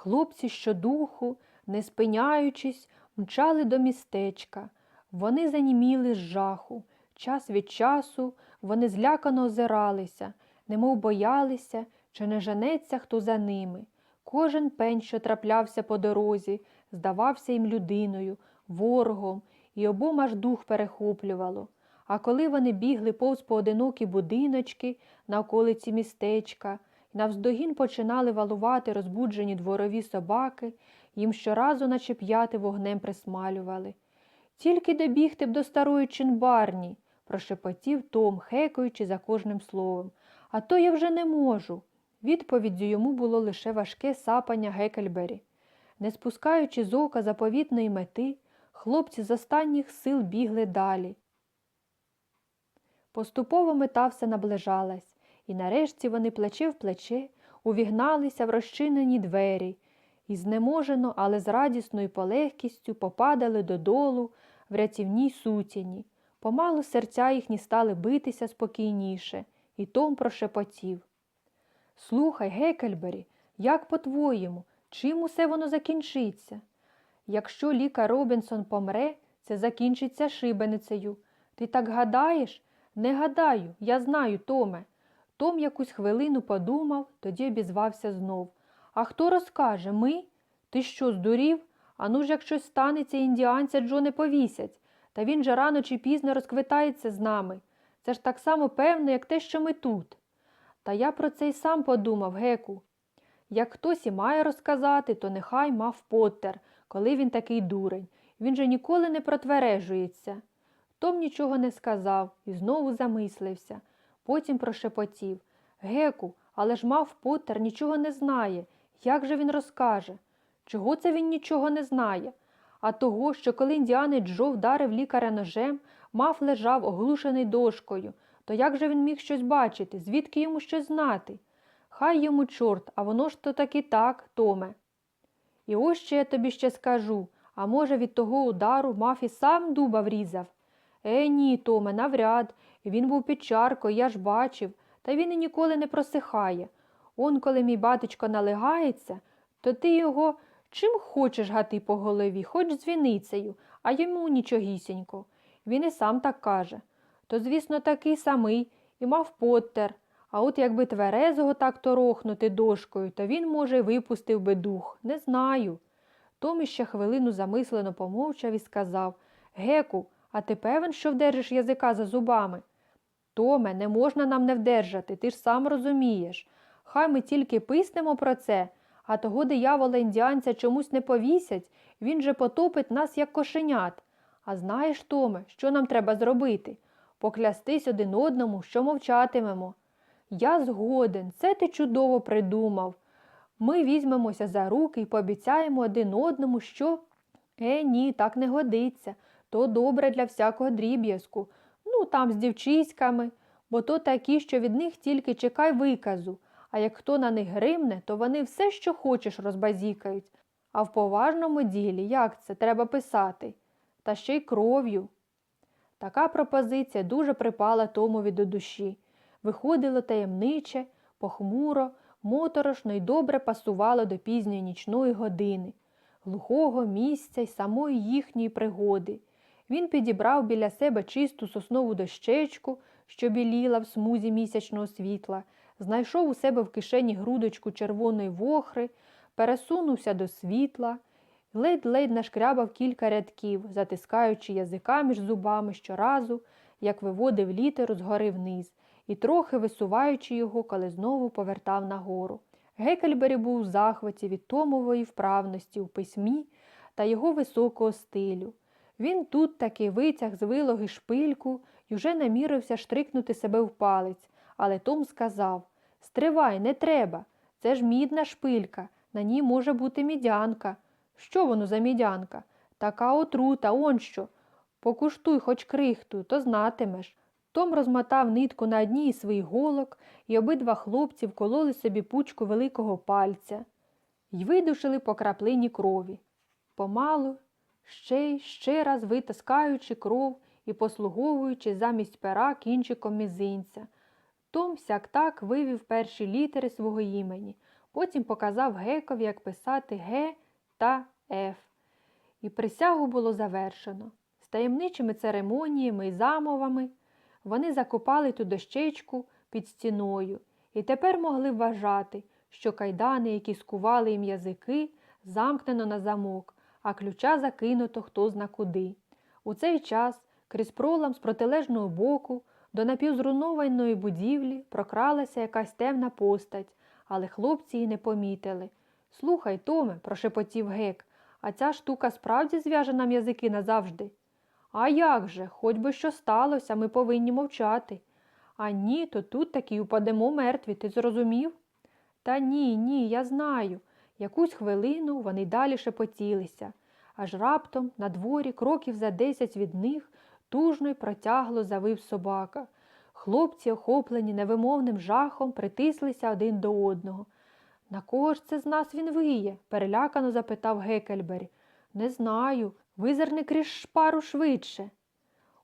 Хлопці щодуху, не спиняючись, мчали до містечка. Вони заніміли з жаху. Час від часу вони злякано озиралися, немов боялися, чи не женеться хто за ними. Кожен пень, що траплявся по дорозі, здавався їм людиною, ворогом, і обом аж дух перехоплювало. А коли вони бігли повз поодинокі будиночки на околиці містечка, навздогін починали валувати розбуджені дворові собаки, їм щоразу, наче п'яти вогнем присмалювали. Тільки добігти б до старої чинбарні, прошепотів Том, хекаючи за кожним словом. А то я вже не можу. Відповіддю йому було лише важке сапання Гекельбері. Не спускаючи з ока заповітної мети, хлопці з останніх сил бігли далі. Поступово мета все наближалась, і нарешті вони плече в плече увігналися в розчинені двері і знеможено, але з радісною полегкістю попадали додолу в рятівній сутіні. Помалу серця їхні стали битися спокійніше, і Том прошепотів. Слухай, Гекельбері, як по-твоєму, чим усе воно закінчиться? Якщо лікар Робінсон помре, це закінчиться шибеницею. Ти так гадаєш? Не гадаю, я знаю, Томе. Том якусь хвилину подумав, тоді обізвався знов. А хто розкаже? Ми? Ти що, здурів? Ану ж, як щось станеться, індіанця Джо не повісять. Та він же рано чи пізно розквитається з нами. Це ж так само певно, як те, що ми тут. Та я про це й сам подумав, Геку. Як хтось і має розказати, то нехай мав Поттер, коли він такий дурень. Він же ніколи не протвережується. Том нічого не сказав і знову замислився. Потім прошепотів Геку, але ж мав Поттер нічого не знає. Як же він розкаже? Чого це він нічого не знає? А того, що коли індіанець Джо вдарив лікаря ножем, мав лежав оглушений дошкою, то як же він міг щось бачити, звідки йому щось знати? Хай йому чорт, а воно ж то таки так, Томе. І ось що я тобі ще скажу, а може, від того удару мав і сам дуба врізав? Е, ні, Томе, навряд. Він був під чаркою, я ж бачив, та він і ніколи не просихає. Он, коли мій батечко налегається, то ти його чим хочеш гати по голові, хоч дзвіницею, а йому нічогісінько. Він і сам так каже. То, звісно, такий самий, і мав Поттер. А от якби тверезого так торохнути дошкою, то він, може, випустив би дух. Не знаю. Том іще хвилину замислено помовчав і сказав Геку, а ти певен, що вдержиш язика за зубами? Томе, не можна нам не вдержати, ти ж сам розумієш. Хай ми тільки писнемо про це, а того диявола індіанця чомусь не повісять, він же потопить нас, як кошенят. А знаєш, Томе, що нам треба зробити? Поклястись один одному, що мовчатимемо. Я згоден, це ти чудово придумав. Ми візьмемося за руки і пообіцяємо один одному, що. Е, ні, так не годиться. То добре для всякого дріб'язку. Ну, там з дівчиськами, бо то такі, що від них тільки чекай виказу, а як хто на них гримне, то вони все, що хочеш, розбазікають. А в поважному ділі як це треба писати? Та ще й кров'ю. Така пропозиція дуже припала Томові до душі. Виходило таємниче, похмуро, моторошно й добре пасувало до пізньої нічної години, глухого місця й самої їхньої пригоди. Він підібрав біля себе чисту соснову дощечку, що біліла в смузі місячного світла, знайшов у себе в кишені грудочку червоної вохри, пересунувся до світла, ледь-ледь нашкрябав кілька рядків, затискаючи язика між зубами щоразу, як виводив літеру згори вниз, і трохи висуваючи його, коли знову повертав нагору. Гекельбері був у захваті від Томової вправності у письмі та його високого стилю. Він тут таки витяг з вилоги шпильку і вже намірився штрикнути себе в палець, але Том сказав Стривай, не треба. Це ж мідна шпилька, на ній може бути мідянка. Що воно за мідянка? Така отрута, он що. Покуштуй хоч крихту, то знатимеш. Том розмотав нитку на одній із своїх голок, і обидва хлопці вкололи собі пучку великого пальця й видушили по краплині крові. Помалу, ще й ще раз витискаючи кров і послуговуючи замість пера кінчиком мізинця. Том сяк так вивів перші літери свого імені, Потім показав Гекові, як писати Г та Ф. І присягу було завершено. З таємничими церемоніями і замовами вони закопали ту дощечку під стіною і тепер могли вважати, що кайдани, які скували їм язики, замкнено на замок, а ключа закинуто хто зна куди. У цей час крізь пролам з протилежного боку до напівзруйнованої будівлі прокралася якась темна постать, але хлопці її не помітили. Слухай, Томе, прошепотів гек, а ця штука справді зв'яже нам язики назавжди. А як же, хоч би що сталося, ми повинні мовчати. А ні, то тут таки упадемо мертві, ти зрозумів? Та ні, ні, я знаю. Якусь хвилину вони далі шепотілися, аж раптом на дворі, кроків за десять від них, тужно й протягло завив собака. Хлопці, охоплені невимовним жахом, притислися один до одного. На кого ж це з нас він виє? перелякано запитав Гекельбері. Не знаю. Визирни крізь шпару швидше.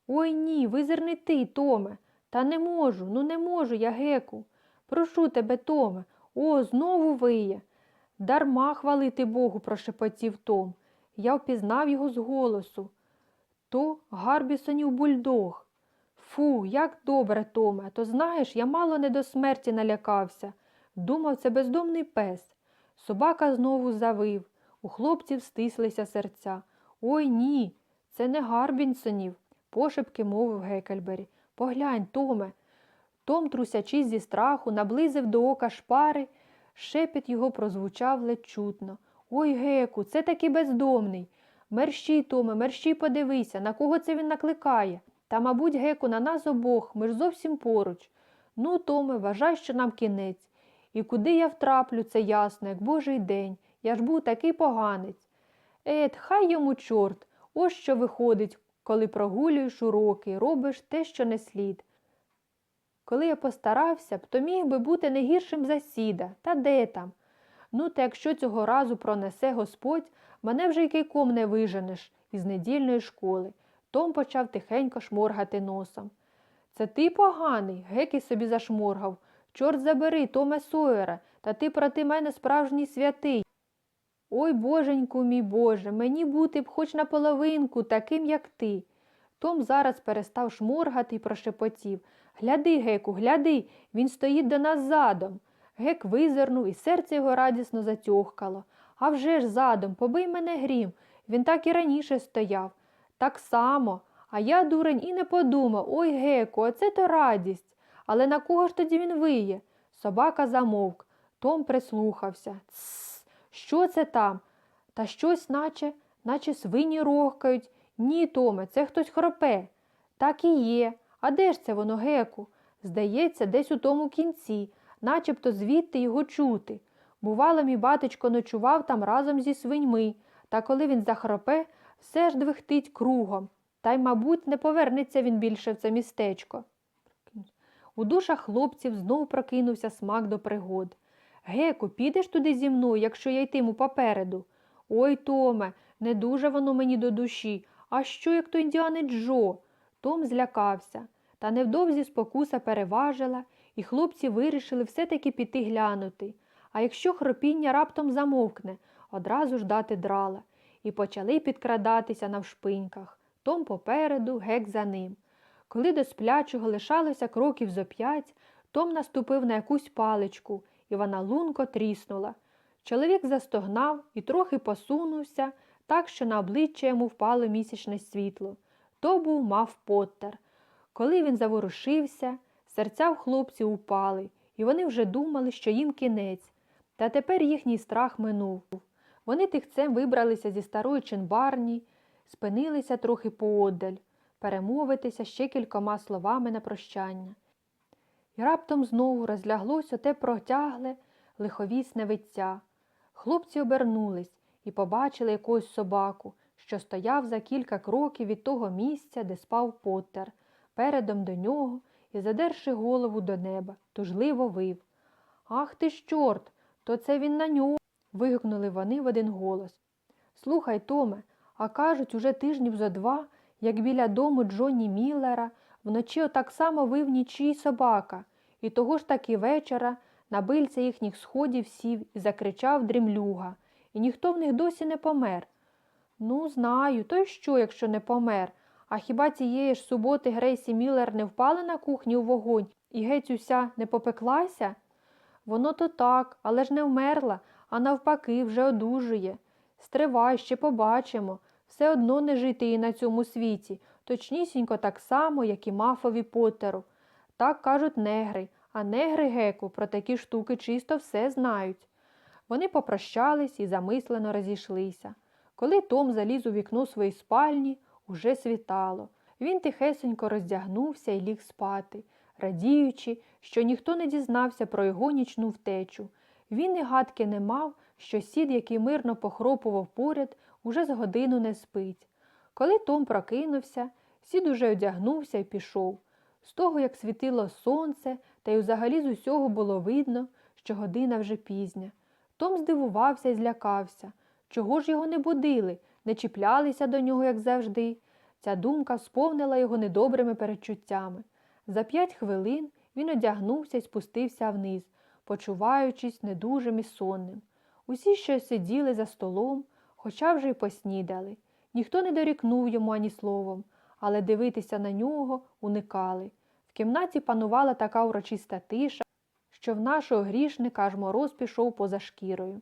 Ой ні, визирни ти, Томе. Та не можу, ну не можу я, геку. Прошу тебе, Томе, о, знову виє. Дарма хвалити Богу, прошепотів Том. Я впізнав його з голосу. То Гарбісонів бульдог. Фу, як добре, Томе, то знаєш, я мало не до смерті налякався. Думав, це бездомний пес. Собака знову завив. У хлопців стислися серця. Ой ні, це не Гарбінсонів, пошепки мовив Гекельбері. Поглянь, Томе. Том, трусячись зі страху, наблизив до ока шпари, шепіт його прозвучав ледь чутно. Ой, Геку, це таки бездомний. Мерщій, Томе, мерщій подивися, на кого це він накликає. Та, мабуть, Геку, на нас обох, ми ж зовсім поруч. Ну, Томе, вважай, що нам кінець. І куди я втраплю, це ясно, як божий день. Я ж був такий поганець. Ет, хай йому чорт, ось що виходить, коли прогулюєш уроки, робиш те, що не слід. Коли я постарався б, то міг би бути не гіршим за сіда, та де там? Ну, та якщо цього разу пронесе Господь, мене вже й кийком не виженеш із недільної школи. Том почав тихенько шморгати носом. Це ти поганий, геки собі зашморгав. Чорт забери, Томе Сойера, та ти проти мене справжній святий. Ой, боженьку мій Боже, мені бути б хоч наполовинку таким, як ти. Том зараз перестав шморгати і прошепотів. Гляди, Геку, гляди, він стоїть до нас задом. Гек визирнув, і серце його радісно затьохкало. А вже ж задом, побий мене грім. Він так і раніше стояв. Так само. А я, дурень, і не подумав. Ой, Геку, оце то радість. Але на кого ж тоді він виє? Собака замовк. Том прислухався. Тсс, що це там? Та щось, наче, наче свині рохкають. Ні, Томе, це хтось хропе. Так і є. А де ж це воно, геку? Здається, десь у тому кінці, начебто звідти його чути. Бувало, мій батечко ночував там разом зі свиньми, та коли він захропе, все ж двихтить кругом. Та й, мабуть, не повернеться він більше в це містечко. У душах хлопців знов прокинувся смак до пригод. Геку, підеш туди зі мною, якщо я йтиму попереду? Ой, Томе, не дуже воно мені до душі. А що, як то індіанець Джо? Том злякався. Та невдовзі спокуса переважила, і хлопці вирішили все-таки піти глянути. А якщо хропіння раптом замовкне, одразу ж дати драла, і почали підкрадатися навшпиньках. Том попереду, гек за ним. Коли до сплячого лишалося кроків зо п'ять, Том наступив на якусь паличку, і вона лунко тріснула. Чоловік застогнав і трохи посунувся, так що на обличчя йому впало місячне світло. То був мав Поттер. Коли він заворушився, серця в хлопців упали, і вони вже думали, що їм кінець. Та тепер їхній страх минув. Вони тихцем вибралися зі старої чинбарні, спинилися трохи поодаль, перемовитися ще кількома словами на прощання. І раптом знову розляглось оте протягле, лиховісне виття. Хлопці обернулись і побачили якусь собаку, що стояв за кілька кроків від того місця, де спав Поттер, передом до нього і, задерши голову до неба, тужливо вив. Ах ти ж чорт, то це він на нього. вигукнули вони в один голос. Слухай, Томе, а кажуть, уже тижнів зо два, як біля дому Джонні Міллера вночі отак само вив нічий собака, і того ж таки вечора На бильце їхніх сходів сів і закричав дрімлюга, і ніхто в них досі не помер. Ну, знаю, то й що, якщо не помер? А хіба цієї ж суботи Грейсі Міллер не впала на кухні у вогонь і геть уся не попеклася? Воно то так, але ж не вмерла, а навпаки, вже одужує. Стривай, ще побачимо. Все одно не жити їй на цьому світі, точнісінько так само, як і мафові Поттеру. Так кажуть негри, а негри геку про такі штуки чисто все знають. Вони попрощались і замислено розійшлися. Коли Том заліз у вікно своєї спальні, уже світало. Він тихесенько роздягнувся і ліг спати, радіючи, що ніхто не дізнався про його нічну втечу. Він і гадки не мав, що сід, який мирно похропував поряд, уже з годину не спить. Коли Том прокинувся, сід уже одягнувся і пішов. З того, як світило сонце, та й взагалі з усього було видно, що година вже пізня. Том здивувався і злякався. Чого ж його не будили, не чіплялися до нього, як завжди. Ця думка сповнила його недобрими перечуттями. За п'ять хвилин він одягнувся і спустився вниз, почуваючись недужим і сонним. Усі ще сиділи за столом, хоча вже й поснідали. Ніхто не дорікнув йому ані словом, але дивитися на нього уникали. В кімнаті панувала така урочиста тиша, що в нашого грішника аж мороз пішов поза шкірою.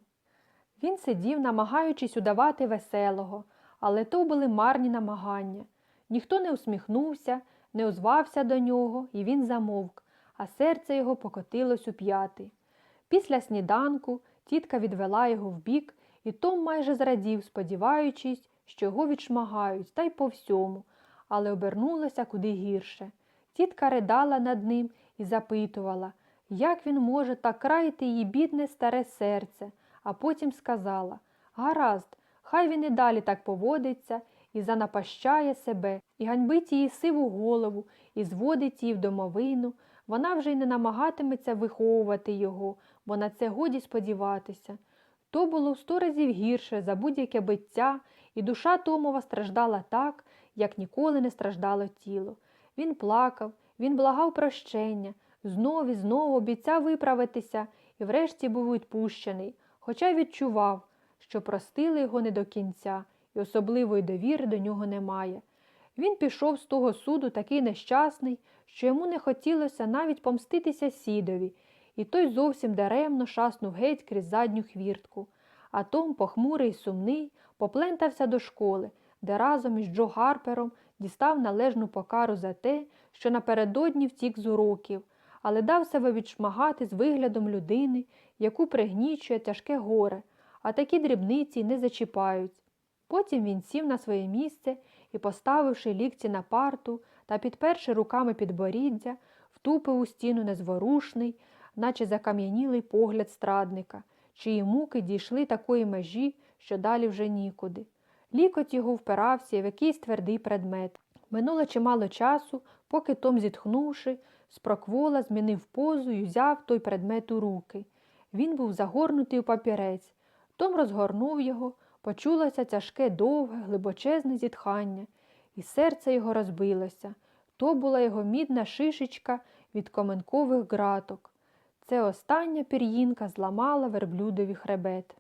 Він сидів, намагаючись удавати веселого, але то були марні намагання. Ніхто не усміхнувся, не озвався до нього, і він замовк, а серце його покотилось у п'яти. Після сніданку тітка відвела його вбік, і Том майже зрадів, сподіваючись, що його відшмагають, та й по всьому, але обернулося куди гірше. Тітка ридала над ним і запитувала, як він може так краяти її бідне старе серце, а потім сказала Гаразд, хай він і далі так поводиться і занапащає себе, і ганьбить її сиву голову, і зводить її в домовину. Вона вже й не намагатиметься виховувати його, бо на це годі сподіватися. То було в сто разів гірше за будь-яке биття, і душа Томова страждала так, як ніколи не страждало тіло. Він плакав, він благав прощення, знов і знову обіцяв виправитися і врешті був відпущений, хоча відчував, що простили його не до кінця, і особливої довіри до нього немає. Він пішов з того суду такий нещасний, що йому не хотілося навіть помститися сідові, і той зовсім даремно шаснув геть крізь задню хвіртку. А Том, похмурий й сумний, поплентався до школи, де разом із Джо Гарпером дістав належну покару за те, що напередодні втік з уроків, але дав себе відшмагати з виглядом людини, яку пригнічує тяжке горе, а такі дрібниці не зачіпають. Потім він сів на своє місце і, поставивши лікті на парту та підперши руками підборіддя, втупив у стіну незворушний, наче закам'янілий погляд страдника, чиї муки дійшли такої межі, що далі вже нікуди. Лікоть його впирався в якийсь твердий предмет. Минуло чимало часу, поки Том, зітхнувши, спроквола змінив позу і взяв той предмет у руки. Він був загорнутий у папірець. Том розгорнув його, почулося тяжке, довге, глибочезне зітхання, і серце його розбилося. То була його мідна шишечка від коменкових граток. Це остання пір'їнка зламала верблюдові хребет.